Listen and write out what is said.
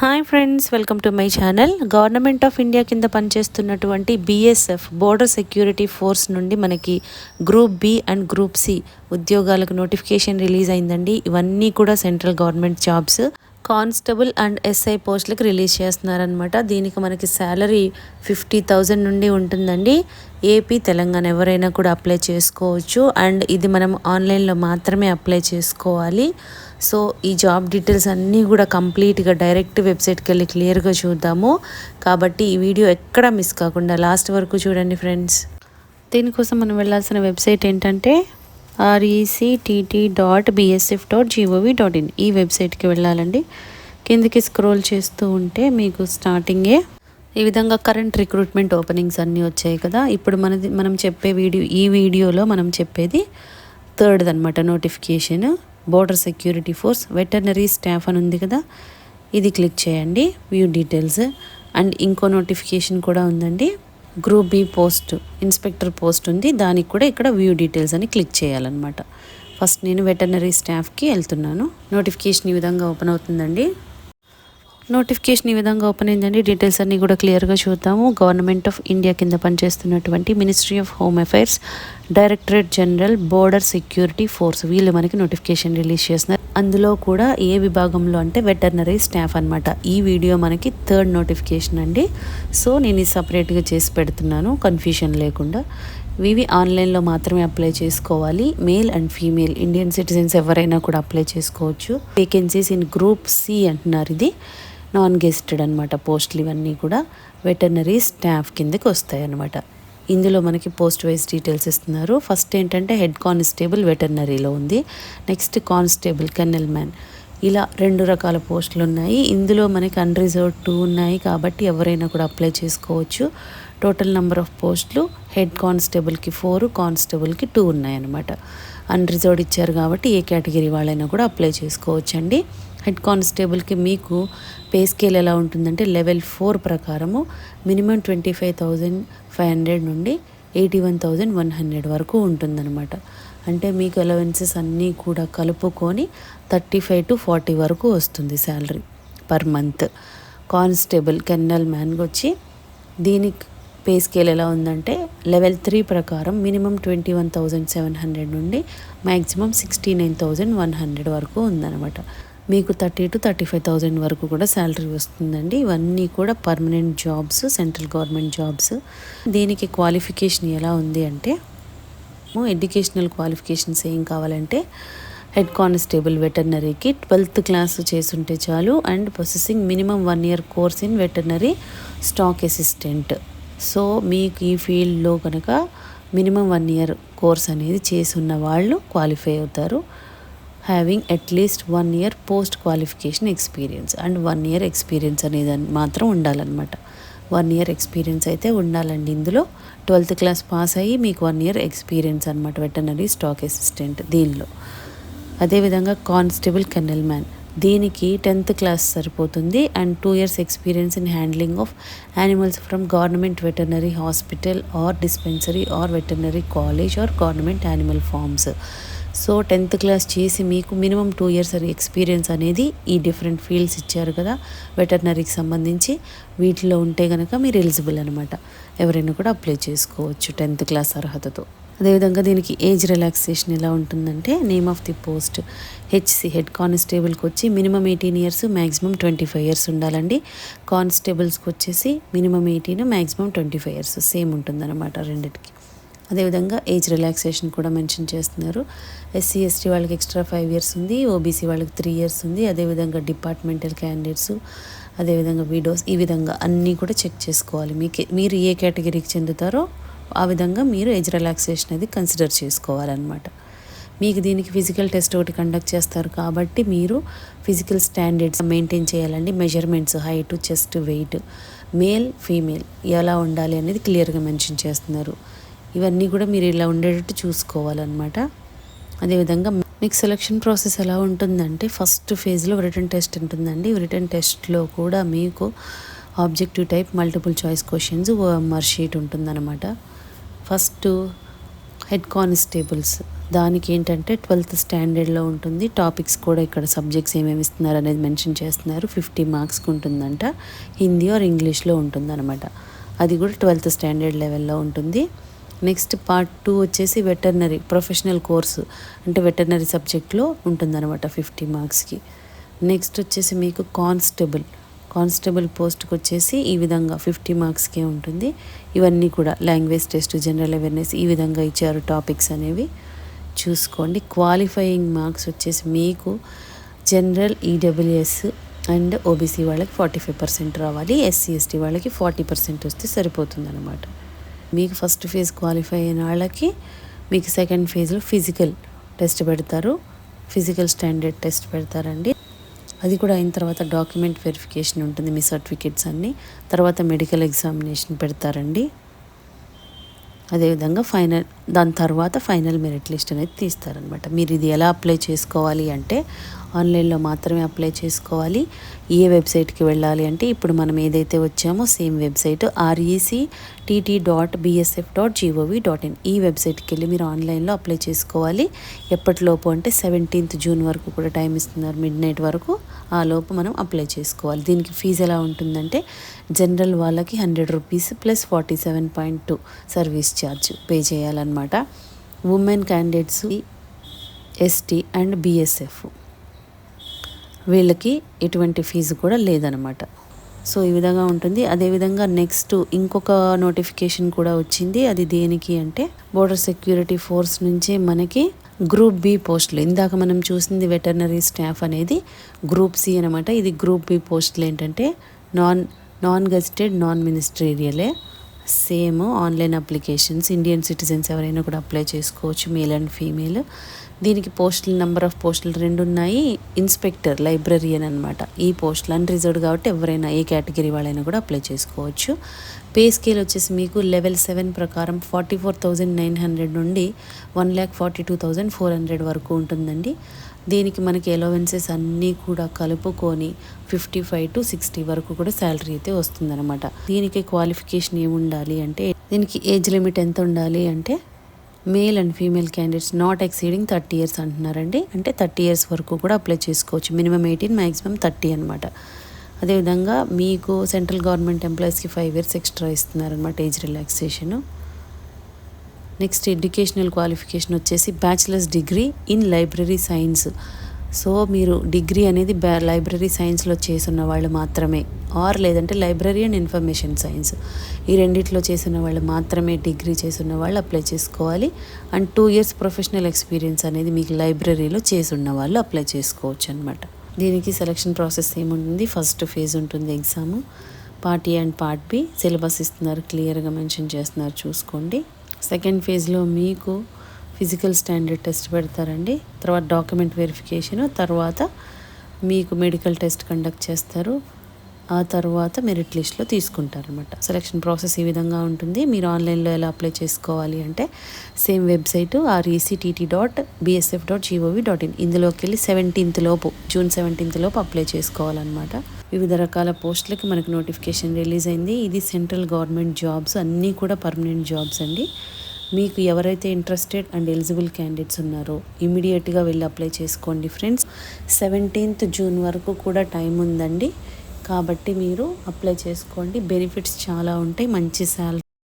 Hi friends welcome to my channel. Government of India కింద పనిచేస్తున్నటువంటి BSF border security force నుండి మనకి group B and group C ఉద్యోగాలకు notification release అయిందండి. ఇవన్నీ కూడా central government jobs constable and SI పోస్టులకు రిలీజ్ చేస్తున్నారనమాట దీనికి మనకి శాలరీ ఫిఫ్టీ థౌజండ్ నుండి ఉంటుందండి. ఏపీ తెలంగాణ ఎవరైనా కూడా అప్లై చేసుకోవచ్చు. అండ్ ఇది మనం ఆన్లైన్లో మాత్రమే అప్లై చేసుకోవాలి. సో ఈ జాబ్ డీటెయిల్స్ అన్నీ కూడా కంప్లీట్గా డైరెక్ట్ వెబ్సైట్కి వెళ్ళి క్లియర్గా చూద్దాము. కాబట్టి ఈ వీడియో ఎక్కడ మిస్ కాకుండా లాస్ట్ వరకు చూడండి ఫ్రెండ్స్. దీనికోసం మనం వెళ్ళాల్సిన వెబ్సైట్ ఏంటంటే RECTT dot BSF dot GOV dot in ఈ వెబ్సైట్కి వెళ్ళాలండి. కిందికి స్క్రోల్ చేస్తూ ఉంటే మీకు స్టార్టింగే ఈ విధంగా కరెంట్ రిక్రూట్మెంట్ ఓపెనింగ్స్ అన్నీ వచ్చాయి కదా. ఇప్పుడు మనది మనం చెప్పే వీడియో ఈ వీడియోలో మనం చెప్పేది థర్డ్ అనమాట notification. Border security force veterinary staff అని ఉంది కదా. ఇది క్లిక్ చేయండి వ్యూ డీటెయిల్స్. అండ్ ఇంకో నోటిఫికేషన్ కూడా ఉందండి. Group B post inspector post ఉంది. దానికి కూడా ఇక్కడ వ్యూ డీటెయిల్స్ అని క్లిక్ చేయాలన్నమాట. ఫస్ట్ నేను వెటర్నరీ స్టాఫ్కి వెళ్తున్నాను. నోటిఫికేషన్ ఈ విధంగా ఓపెన్ అవుతుందండి. నోటిఫికేషన్ ఈ విధంగా ఓపెన్ అయిందండి. డీటెయిల్స్ అన్నీ కూడా క్లియర్గా చూద్దాము. గవర్నమెంట్ ఆఫ్ ఇండియా కింద పనిచేస్తున్నటువంటి ministry of home affairs directorate general border security force వీళ్ళు మనకి నోటిఫికేషన్ రిలీజ్ చేస్తున్నారు. అందులో కూడా ఏ విభాగంలో అంటే వెటర్నరీ స్టాఫ్ అనమాట ఈ వీడియో మనకి థర్డ్ నోటిఫికేషన్ అండి. సో నేను ఇది సపరేట్గా చేసి పెడుతున్నాను కన్ఫ్యూషన్ లేకుండా. ఇవి ఆన్లైన్లో మాత్రమే అప్లై చేసుకోవాలి. Male and female Indian citizens ఎవరైనా కూడా అప్లై చేసుకోవచ్చు. వేకెన్సీస్ ఇన్ గ్రూప్ సి అంటున్నారు ఇది. నాన్ గెస్టెడ్ అనమాట పోస్టులు ఇవన్నీ కూడా. వెటర్నరీ స్టాఫ్ కిందకి వస్తాయి అనమాట ఇందులో మనకి పోస్ట్ వైజ్ డీటెయిల్స్ ఇస్తున్నారు. ఫస్ట్ ఏంటంటే హెడ్ కానిస్టేబుల్ వెటర్నరీలో ఉంది. Next constable kennel man. ఇలా రెండు రకాల పోస్టులు ఉన్నాయి. ఇందులో మనకి అన్రిజర్వ్ టూ ఉన్నాయి కాబట్టి ఎవరైనా కూడా అప్లై చేసుకోవచ్చు. టోటల్ నెంబర్ ఆఫ్ పోస్టులు హెడ్ కానిస్టేబుల్కి ఫోర్ కానిస్టేబుల్కి టూ ఉన్నాయన్నమాట. అన్రిజర్వ్డ్ ఇచ్చారు కాబట్టి ఏ కేటగిరీ వాళ్ళైనా కూడా అప్లై చేసుకోవచ్చండి. హెడ్ కానిస్టేబుల్కి మీకు పే స్కేల్ ఎలా ఉంటుందంటే లెవెల్ ఫోర్ ప్రకారము minimum twenty five thousand five hundred నుండి eighty one thousand one hundred వరకు ఉంటుందన్నమాట. అంటే మీకు అలవెన్సెస్ అన్నీ కూడా కలుపుకొని థర్టీ ఫైవ్ టు ఫార్టీ వరకు వస్తుంది salary per month constable kennel మ్యాన్కి వచ్చి దీనికి పే స్కేల్ ఎలా ఉందంటే లెవెల్ త్రీ ప్రకారం minimum twenty one thousand seven hundred నుండి maximum sixty nine thousand one hundred వరకు ఉందన్నమాట. మీకు thirty to thirty five thousand వరకు కూడా శాలరీ వస్తుందండి. ఇవన్నీ కూడా permanent jobs central government jobs. దీనికి క్వాలిఫికేషన్ ఎలా ఉంది అంటే ఎడ్యుకేషనల్ క్వాలిఫికేషన్స్ ఏం కావాలంటే హెడ్ కానిస్టేబుల్ వెటర్నరీకి ట్వెల్త్ క్లాస్ చేసుంటే చాలు and processing minimum one year course in veterinary stock assistant. So మీకు ఈ ఫీల్డ్లో కనుక మినిమం వన్ ఇయర్ కోర్స్ అనేది చేసి ఉన్న వాళ్ళు క్వాలిఫై అవుతారు. Having at least one year post qualification experience and one year experience అనేది మాత్రం ఉండాలన్నమాట. వన్ ఇయర్ ఎక్స్పీరియన్స్ అయితే ఉండాలండి. ఇందులో ట్వెల్త్ క్లాస్ పాస్ అయ్యి మీకు వన్ ఇయర్ ఎక్స్పీరియన్స్ అనమాట వెటనరీ స్టాక్ అసిస్టెంట్ దీనిలో. అదేవిధంగా కానిస్టేబుల్ కెనల్ మ్యాన్ దీనికి టెన్త్ క్లాస్ సరిపోతుంది. And two years experience in handling of animals from government veterinary hospital or dispensary or veterinary college or government animal farms so tenth class చేసి మీకు minimum two years experience అనేది ఈ different fields ఇచ్చారు కదా వెటర్నరీకి సంబంధించి. వీటిలో ఉంటే కనుక మీరు ఎలిజిబుల్ అనమాట ఎవరైనా కూడా అప్లై చేసుకోవచ్చు టెన్త్ క్లాస్ అర్హతతో. అదేవిధంగా దీనికి ఏజ్ రిలాక్సేషన్ ఎలా ఉంటుందంటే name of the post HC head కానిస్టేబుల్కి వచ్చి minimum eighteen years maximum twenty five years ఉండాలండి. కానిస్టేబుల్స్కి వచ్చేసి minimum eighteen maximum twenty five years same ఉంటుందన్నమాట రెండింటికి. అదేవిధంగా ఏజ్ రిలాక్సేషన్ కూడా మెన్షన్ చేస్తున్నారు. ఎస్సీ ఎస్టీ వాళ్ళకి ఎక్స్ట్రా ఫైవ్ ఇయర్స్ ఉంది ఓబీసీ వాళ్ళకి త్రీ ఇయర్స్ ఉంది అదేవిధంగా డిపార్ట్మెంటల్ క్యాండిడేట్స్ అదేవిధంగా వీడియోస్ ఈ విధంగా అన్నీ కూడా చెక్ చేసుకోవాలి. మీకు మీరు ఏ కేటగిరీకి చెందుతారో ఆ విధంగా మీరు ఏజ్ రిలాక్సేషన్ అది కన్సిడర్ చేసుకోవాలన్నమాట. మీకు దీనికి ఫిజికల్ టెస్ట్ ఒకటి కండక్ట్ చేస్తారు కాబట్టి మీరు ఫిజికల్ స్టాండర్డ్స్ మెయింటైన్ చేయాలండి. Measurements height chest weight male female ఎలా ఉండాలి అనేది క్లియర్గా మెన్షన్ చేస్తున్నారు. ఇవన్నీ కూడా మీరు ఇలా ఉండేటట్టు చూసుకోవాలన్నమాట. అదేవిధంగా మీకు సెలక్షన్ ప్రాసెస్ ఎలా ఉంటుందంటే ఫస్ట్ ఫేజ్లో రిటర్న్ టెస్ట్ ఉంటుందండి. రిటర్న్ టెస్ట్లో కూడా మీకు objective type multiple choice questions OMR sheet ఉంటుందన్నమాట. ఫస్ట్ హెడ్ కానిస్టేబుల్స్ దానికి ఏంటంటే ట్వెల్త్ స్టాండర్డ్లో ఉంటుంది. టాపిక్స్ కూడా ఇక్కడ సబ్జెక్ట్స్ ఏమేమి ఇస్తున్నారు అనేది మెన్షన్ చేస్తున్నారు. ఫిఫ్టీ మార్క్స్కి ఉంటుందంట. హిందీ ఆర్ ఇంగ్లీష్లో ఉంటుందన్నమాట. అది కూడా ట్వెల్త్ స్టాండర్డ్ లెవెల్లో ఉంటుంది. నెక్స్ట్ పార్ట్ టూ వచ్చేసి వెటర్నరీ ప్రొఫెషనల్ కోర్సు. అంటే వెటర్నరీ సబ్జెక్ట్లో ఉంటుందన్నమాట ఫిఫ్టీ మార్క్స్కి. నెక్స్ట్ వచ్చేసి మీకు కానిస్టేబుల్. కానిస్టేబుల్ పోస్ట్కి వచ్చేసి ఈ విధంగా ఫిఫ్టీ మార్క్స్కే ఉంటుంది. ఇవన్నీ కూడా లాంగ్వేజ్ టెస్ట్ జనరల్ అవేర్నెస్ ఈ విధంగా ఇచ్చారు టాపిక్స్ అనేవి. చూసుకోండి. క్వాలిఫైయింగ్ మార్క్స్ వచ్చేసి మీకు జనరల్ ఈడబ్ల్యూఎస్ అండ్ ఓబీసీ వాళ్ళకి ఫార్టీ ఫైవ్ పర్సెంట్ రావాలి. ఎస్సీ ఎస్టీ వాళ్ళకి ఫార్టీ పర్సెంట్ వస్తే సరిపోతుంది అనమాట మీకు ఫస్ట్ ఫేజ్ క్వాలిఫై అయిన వాళ్ళకి మీకు సెకండ్ ఫేజ్లో ఫిజికల్ టెస్ట్ పెడతారు. ఫిజికల్ స్టాండర్డ్ టెస్ట్ పెడతారండి. అది కూడా అయిన తర్వాత డాక్యుమెంట్ వెరిఫికేషన్ ఉంటుంది మీ సర్టిఫికేట్స్ అన్నీ. తర్వాత మెడికల్ ఎగ్జామినేషన్ పెడతారండి. అదేవిధంగా ఫైనల్ దాని తర్వాత ఫైనల్ మెరిట్ లిస్ట్ అనేది తీస్తారనమాట మీరు ఇది ఎలా అప్లై చేసుకోవాలి అంటే ఆన్లైన్లో మాత్రమే అప్లై చేసుకోవాలి. ఏ వెబ్సైట్కి వెళ్ళాలి అంటే ఇప్పుడు మనం ఏదైతే వచ్చామో same website RECTT dot BSF dot GOV dot in ఈ వెబ్సైట్కి వెళ్ళి మీరు ఆన్లైన్లో అప్లై చేసుకోవాలి. ఎప్పటిలోపు అంటే సెవెంటీన్త్ జూన్ వరకు కూడా టైం ఇస్తున్నారు. మిడ్ నైట్ వరకు ఆ లోపు మనం అప్లై చేసుకోవాలి. దీనికి ఫీజు ఎలా ఉంటుందంటే జనరల్ వాళ్ళకి hundred rupees plus forty seven point two service charge pay చేయాలన్నమాట. Women candidates ST and BSF వీళ్ళకి ఎటువంటి ఫీజు కూడా లేదనమాట సో ఈ విధంగా ఉంటుంది. అదేవిధంగా నెక్స్ట్ ఇంకొక నోటిఫికేషన్ కూడా వచ్చింది. అది దేనికి అంటే బోర్డర్ సెక్యూరిటీ ఫోర్స్ నుంచి మనకి గ్రూప్ బి పోస్టులు. ఇందాక మనం చూసింది వెటర్నరీ స్టాఫ్ అనేది గ్రూప్ సి అనమాట ఇది గ్రూప్ బి పోస్టులు ఏంటంటే non non gazetted non మినిస్ట్రేరియలే same online applications. Indian citizens ఎవరైనా కూడా అప్లై చేసుకోవచ్చు మేల్ అండ్ ఫీమేల్. దీనికి పోస్టుల నెంబర్ ఆఫ్ పోస్టులు రెండు ఉన్నాయి ఇన్స్పెక్టర్ లైబ్రరీయన్ అనమాట ఈ పోస్టులు అన్రిజర్వ్డ్ కాబట్టి ఎవరైనా ఏ కేటగిరీ వాళ్ళైనా కూడా అప్లై చేసుకోవచ్చు. పే స్కేల్ వచ్చేసి మీకు లెవెల్ సెవెన్ ప్రకారం forty four thousand nine hundred నుండి one lakh forty two thousand four hundred వరకు ఉంటుందండి. దీనికి మనకి ఎలవెన్సెస్ అన్నీ కూడా కలుపుకొని ఫిఫ్టీ ఫైవ్ టు సిక్స్టీ వరకు కూడా శాలరీ అయితే వస్తుందన్నమాట. దీనికి క్వాలిఫికేషన్ ఏమి ఉండాలి అంటే దీనికి ఏజ్ లిమిట్ ఎంత ఉండాలి అంటే male and female candidates not exceeding thirty years అంటున్నారండి. అంటే థర్టీ ఇయర్స్ వరకు కూడా అప్లై చేసుకోవచ్చు. మినిమం ఎయిటీన్ మ్యాక్సిమం థర్టీ అనమాట అదేవిధంగా మీకు సెంట్రల్ గవర్నమెంట్ ఎంప్లాయీస్కి five years extra ఇస్తున్నారనమాట age relaxation next educational qualification వచ్చేసి bachelors degree in library science so మీరు డిగ్రీ అనేది బ్యా లైబ్రరీ సైన్స్లో చేసిన వాళ్ళు మాత్రమే. ఆర్ లేదంటే లైబ్రరీ అండ్ ఇన్ఫర్మేషన్ సైన్స్. ఈ రెండిట్లో చేసిన వాళ్ళు మాత్రమే డిగ్రీ చేసిన వాళ్ళు అప్లై చేసుకోవాలి. And two years professional experience అనేది మీకు లైబ్రరీలో చేసున్న వాళ్ళు అప్లై చేసుకోవచ్చు అనమాట దీనికి సెలక్షన్ ప్రాసెస్ ఏముంటుంది? ఫస్ట్ ఫేజ్ ఉంటుంది exam. Part A and part B. Syllabus ఇస్తున్నారు క్లియర్గా మెన్షన్ చేస్తున్నారు చూసుకోండి. సెకండ్ ఫేజ్లో మీకు ఫిజికల్ స్టాండర్డ్ టెస్ట్ పెడతారండి. తర్వాత డాక్యుమెంట్ వెరిఫికేషన్ తర్వాత మీకు మెడికల్ టెస్ట్ కండక్ట్ చేస్తారు. ఆ తర్వాత మెరిట్ లిస్ట్లో తీసుకుంటారనమాట సెలక్షన్ ప్రాసెస్ ఈ విధంగా ఉంటుంది. మీరు ఆన్లైన్లో ఎలా అప్లై చేసుకోవాలి అంటే same website RECTT dot BSF dot GOV dot in ఇందులోకి వెళ్ళి సెవెంటీన్త్ లోపు జూన్ సెవెంటీన్త్ లోపు అప్లై చేసుకోవాలన్నమాట. వివిధ రకాల పోస్టులకి మనకు నోటిఫికేషన్ రిలీజ్ అయింది. ఇది సెంట్రల్ గవర్నమెంట్ జాబ్స్ అన్నీ కూడా పర్మనెంట్ జాబ్స్ అండి. మీకు ఎవరైతే ఇంట్రెస్టెడ్ అండ్ ఎలిజిబుల్ క్యాండిడేట్స్ ఉన్నారో ఇమీడియట్గా వెళ్ళి అప్లై చేసుకోండి ఫ్రెండ్స్ సెవెంటీన్త్ జూన్ వరకు కూడా టైం ఉందండి. కాబట్టి మీరు అప్లై చేసుకోండి. బెనిఫిట్స్ చాలా ఉంటాయి. మంచి శాలరీ